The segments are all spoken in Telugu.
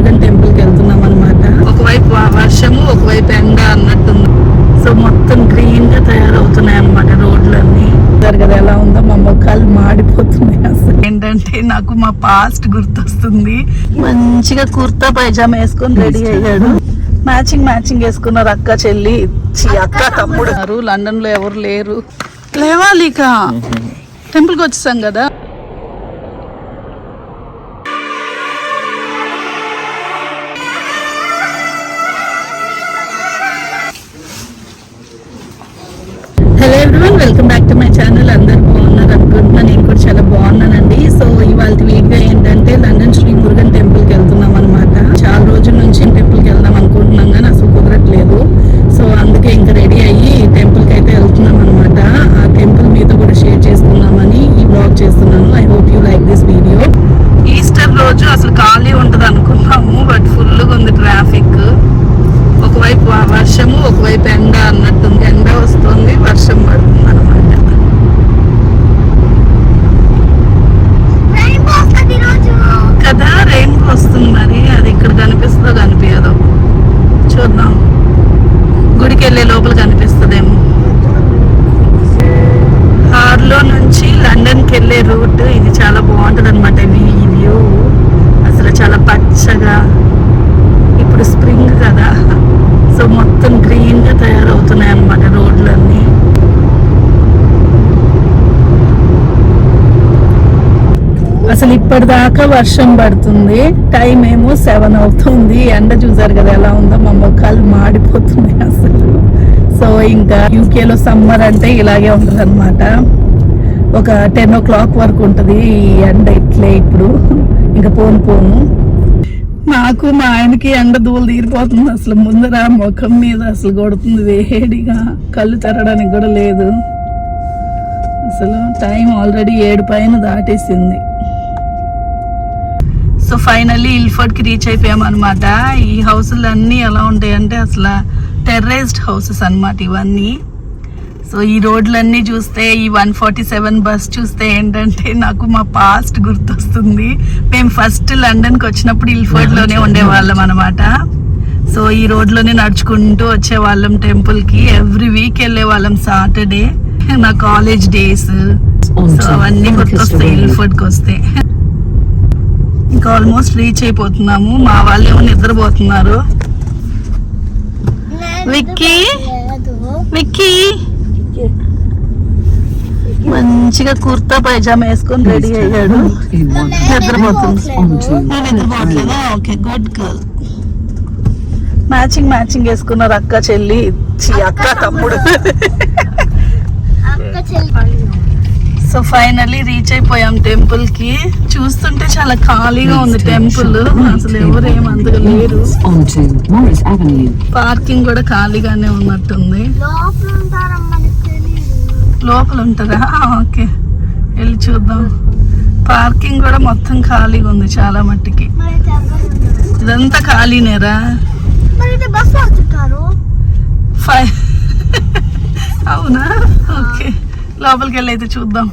మురుగన్ టెంపుల్కి వెళ్తున్నాం అనమాట ఒకవైపు వర్షము ఒకవైపు ఎండ అన్నట్టుంది. సో మొత్తం గ్రీన్గా తయారవుతున్నాయి అనమాట రోడ్లన్నీ. కదా ఎలా ఉందో మా మొక్కలు మాడిపోతున్నాయి అసలు. ఏంటంటే నాకు మా పాస్ట్ గుర్తొస్తుంది. మంచిగా కుర్తా పైజామా వేసుకొని రెడీ అయ్యాడు. మ్యాచింగ్ మ్యాచింగ్ వేసుకున్నారు అక్క చెల్లి అక్క తమ్ముడు. లండన్లో ఎవరు లేరు. లేవాలి ఇక టెంపుల్కి వచ్చేసాం కదా. టు అందరు బాగున్నారు అనుకుంటున్నా. నేను కూడా చాలా బాగున్నానండి. సో ఇవాళ వీడియో ఏంటంటే లండన్ శ్రీ మురుగన్ టెంపుల్కి వెళ్తున్నాం అనమాట చాలా రోజుల నుంచి టెంపుల్కి వెళ్దాం అనుకుంటున్నాం కానీ అసలు కుదరట్లేదు సో అందుకే ఇంకా రెడీ అయ్యి టెంపుల్కి అయితే వెళ్తున్నాం అనమాట ఆ టెంపుల్ మీతో కూడా షేర్ చేసుకుందామని ఈ బ్లాగ్ చేస్తున్నాను I hope you like this video Easter రోజు అసలు ఖాళీ ఉంటుంది అనుకున్నాము బట్ ఫుల్గా ఉంది ట్రాఫిక్ ఒకవైపు ఆ వర్షము ఒకవైపు ఎండ అన్నట్టుంది ఎండ వస్తుంది వర్షం పడుతుంది అనమాట కదా రెయిన్ వస్తుంది మరి అది ఇక్కడ కనిపిస్తుందో కనిపించదో చూద్దాం గుడికి వెళ్ళే లోపల కనిపిస్తుందేమో కార్లో నుంచి లండన్కి వెళ్ళే రూట్ ఇది చాలా బాగుంటుంది అనమాట ఈ వ్యూ అసలు చాలా పచ్చగా ఇప్పుడు స్ప్రింగ్ కదా. సో మొత్తం గ్రీన్గా తయారవుతున్నాయి అన్నమాట రోడ్లన్నీ. అసలు ఇప్పటిదాకా వర్షం పడుతుంది. టైం ఏమో సెవెన్ అవుతుంది. ఎండ చూసారు కదా ఎలా ఉందో. మా మొక్కలు మాడిపోతున్నాయి అసలు. సో ఇంకా యూకేలో సమ్మర్ అంటే ఇలాగే ఉంటుంది అనమాట ఒక టెన్ ఓ క్లాక్ వరకు ఉంటుంది ఈ ఎండ ఇట్లే ఇప్పుడు. ఇంకా పోను పోను. నాకు మా ఆయనకి ఎండ దూలు తీరిపోతుంది. అసలు ముందర ముఖం మీద అసలు కొడుతుంది వేడిగా. కళ్ళు తెరడానికి కూడా లేదు. అసలు టైం ఆల్రెడీ ఏడు పైన దాటేసింది. సో ఫైనల్లీ ఇల్ఫర్డ్కి రీచ్ అయిపోయామన్నమాట. అనమాట ఈ హౌసులు అన్నీ ఎలా ఉంటాయంటే అసలు టెర్రైజ్డ్ హౌసెస్ అనమాట ఇవన్నీ. సో ఈ రోడ్లన్నీ చూస్తే ఈ వన్ ఫార్టీ సెవెన్ బస్ చూస్తే ఏంటంటే నాకు మా పాస్ట్ గుర్తొస్తుంది. మేము ఫస్ట్ లండన్కి వచ్చినప్పుడు ఇల్ఫర్డ్లోనే ఉండేవాళ్ళం అనమాట సో ఈ రోడ్లోనే నడుచుకుంటూ వచ్చేవాళ్ళం టెంపుల్కి ఎవ్రీ వీక్ వెళ్ళే వాళ్ళం సాటర్డే నా కాలేజ్ డేస్ సో అవన్నీ గుర్తొస్తాయి ఇల్ఫర్డ్కి వస్తే ఇంకా ఆల్మోస్ట్ రీచ్ అయిపోతున్నాము. మా వాళ్ళు ఏమో నిద్రపోతున్నారు విక్కీ విక్కీ మంచిగా కుర్తా పైజామా వేసుకొని రెడీ అయ్యాడు. నిద్రపోతుంది. నేను నిద్రపోవట్లేదా? Okay good girl matching matching వేసుకున్నారు అక్క చెల్లి అక్క తమ్ముడు. సో ఫైనల్లీ రీచ్ అయిపోయాం టెంపుల్కి చూస్తుంటే చాలా ఖాళీగా ఉంది టెంపుల్. అసలు ఎవరు ఏమంతగా లేరు. Onto Morris Avenue. పార్కింగ్ కూడా ఖాళీగానే ఉన్నట్టుంది. లోపల ఉంటుందా ఓకే. వెళ్ళి చూద్దాం. పార్కింగ్ కూడా మొత్తం ఖాళీగా ఉంది చాలా మట్టికి. ఇదంతా ఖాళీనేరా? ఫైవ్. అవునా? ఓకే. లోపలికి వెళ్ళి అయితే చూద్దాం.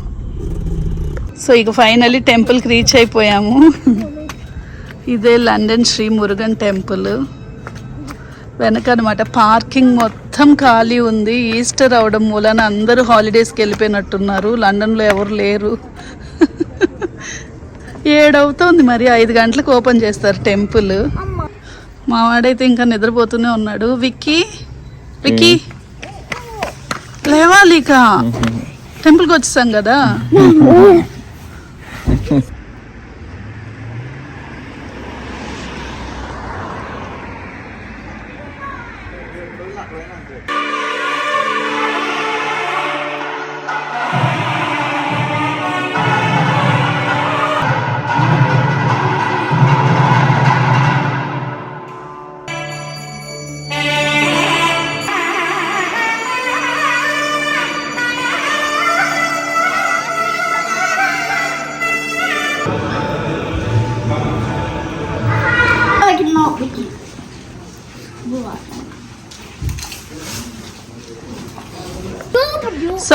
సో ఇక ఫైనల్లీ టెంపుల్కి రీచ్ అయిపోయాము. ఇదే లండన్ శ్రీ మురుగన్ టెంపుల్. వెనక అనమాట పార్కింగ్ మొత్తం ఖాళీ ఉంది. ఈస్టర్ అవడం మూలన అందరూ హాలిడేస్కి వెళ్ళిపోయినట్టున్నారు. లండన్లో ఎవరు లేరు. ఏడవుతోంది మరి. ఐదు గంటలకు ఓపెన్ చేస్తారు టెంపుల్. మా వాడైతే ఇంకా నిద్రపోతూనే ఉన్నాడు. విక్కీ? విక్కీ? లేవాలి ఇక టెంపుల్కి వచ్చేసాం కదా.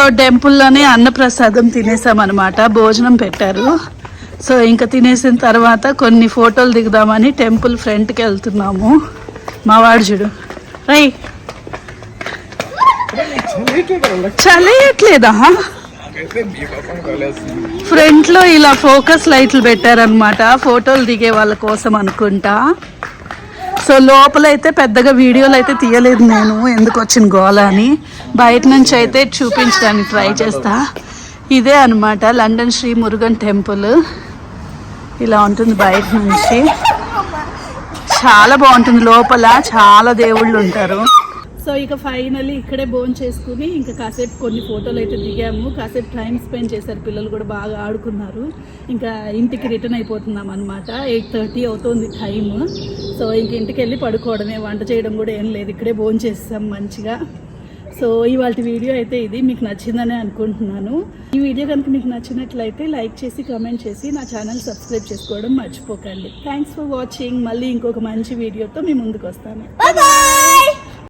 సో టెంపుల్లోనే అన్నప్రసాదం తినేసాం అనమాట భోజనం పెట్టారు. సో ఇంకా తినేసిన తర్వాత కొన్ని ఫోటోలు దిగుదామని టెంపుల్ ఫ్రంట్కి వెళ్తున్నాము. మా వాడు చూడు. రై. చలేయట్లేదా? ఫ్రంట్లో ఇలా ఫోకస్ లైట్లు పెట్టారనమాట ఫోటోలు దిగే వాళ్ళ కోసం అనుకుంటా. సో లోపల అయితే పెద్దగా వీడియోలు అయితే తీయలేదు నేను ఎందుకు వచ్చిన గోళ అని. బయట నుంచి అయితే చూపించడానికి ట్రై చేస్తా. ఇదే అనమాట లండన్ శ్రీ మురుగన్ టెంపుల్. ఇలా ఉంటుంది బయట నుంచి. చాలా బాగుంటుంది లోపల చాలా దేవుళ్ళు ఉంటారు. సో ఇక ఫైనల్లీ ఇక్కడే బోన్ చేసుకుని ఇంకా కాసేపు కొన్ని ఫోటోలు అయితే దిగాము. కాసేపు టైం స్పెండ్ చేశారు. పిల్లలు కూడా బాగా ఆడుకున్నారు. ఇంకా ఇంటికి రిటర్న్ అయిపోతున్నాం అనమాట ఎయిట్ థర్టీ అవుతుంది టైం సో ఇంక ఇంటికి వెళ్ళి పడుకోవడమే. వంట చేయడం కూడా ఏం లేదు. ఇక్కడే బోన్ చేస్తాం మంచిగా. సో ఇవాళ వీడియో అయితే ఇది. మీకు నచ్చిందని అనుకుంటున్నాను. ఈ వీడియో కనుక మీకు నచ్చినట్లయితే లైక్ చేసి కామెంట్ చేసి నా ఛానల్ సబ్స్క్రైబ్ చేసుకోవడం మర్చిపోకండి. థ్యాంక్స్ ఫర్ వాచింగ్ మళ్ళీ ఇంకొక మంచి వీడియోతో మీ ముందుకు వస్తాను.